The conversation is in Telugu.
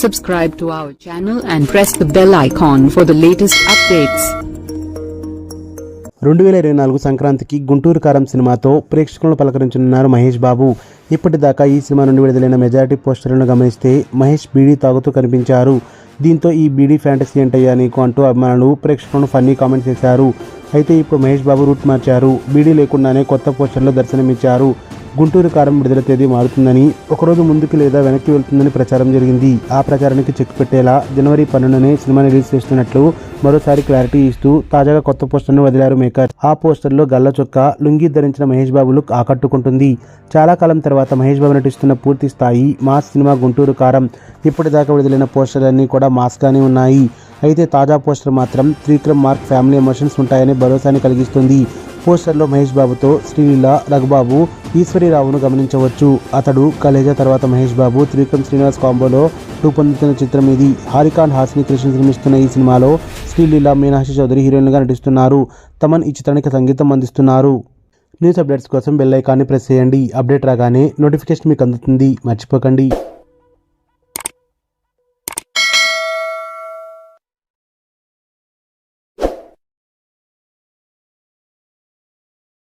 Subscribe to our channel and press the bell icon for the latest updates. రెండు వేల ఇరవై నాలుగు సంక్రాంతికి గుంటూరు కారం సినిమాతో ప్రేక్షకులను పలకరించనున్నారు మహేష్ బాబు. ఇప్పటిదాకా ఈ సినిమా నుండి విడుదలైన మెజారిటీ పోస్టర్లను గమనిస్తే మహేష్ బీడీ తాగుతూ కనిపించారు. దీంతో ఈ బీడీ ఫ్యాంటసీ ఏంటయ్యా నీకు అంటూ అభిమానులు ప్రేక్షకులను ఫన్నీ కామెంట్ చేశారు. అయితే ఇప్పుడు మహేష్ బాబు రూట్ మార్చారు. బీడీ లేకుండానే కొత్త పోస్టర్లో దర్శనమిచ్చారు. గుంటూరు కారం విడుదల తేదీ మారుతుందని ఒకరోజు ముందుకు లేదా వెనక్కి వెళ్తుందని ప్రచారం జరిగింది. ఆ ప్రచారానికి చెక్ పెట్టేలా జనవరి పన్నెండునే సినిమా రిలీజ్ చేస్తున్నట్లు మరోసారి క్లారిటీ ఇస్తూ తాజాగా కొత్త పోస్టర్ను వదిలారు మేకర్. ఆ పోస్టర్లో గల్ల చొక్కా లుంగి ధరించిన మహేష్ బాబు లుక్ ఆకట్టుకుంటుంది. చాలా కాలం తర్వాత మహేష్ బాబు నటిస్తున్న పూర్తి స్థాయి మాస్ సినిమా గుంటూరు కారం. ఇప్పటిదాకా విడుదలైన పోస్టర్లన్నీ కూడా మాస్గానే ఉన్నాయి. అయితే తాజా పోస్టర్ మాత్రం త్రివిక్రమ్ మార్క్ ఫ్యామిలీ ఎమోషన్స్ ఉంటాయని భరోసాని కలిగిస్తుంది. పోస్టర్లో మహేష్ బాబుతో శ్రీలీల రఘుబాబు ఈశ్వరీరావును గమనించవచ్చు. అతడు కలేజా తర్వాత మహేష్ బాబు త్రివిక్రమ్ శ్రీనివాస్ కాంబోలో రూపొందుతున్న చిత్రం ఇది. హారికాన్ హాసిని కృష్ణ నిర్మిస్తున్న ఈ సినిమాలో శ్రీలీల మీనాక్షి చౌదరి హీరోయిన్గా నటిస్తున్నారు. తమన్ ఈ చిత్రానికి సంగీతం అందిస్తున్నారు. న్యూస్ అప్డేట్స్ కోసం బెల్ ఐకాన్ని ప్రెస్ చేయండి. అప్డేట్ రాగానే నోటిఫికేషన్ మీకు అందుతుంది. మర్చిపోకండి.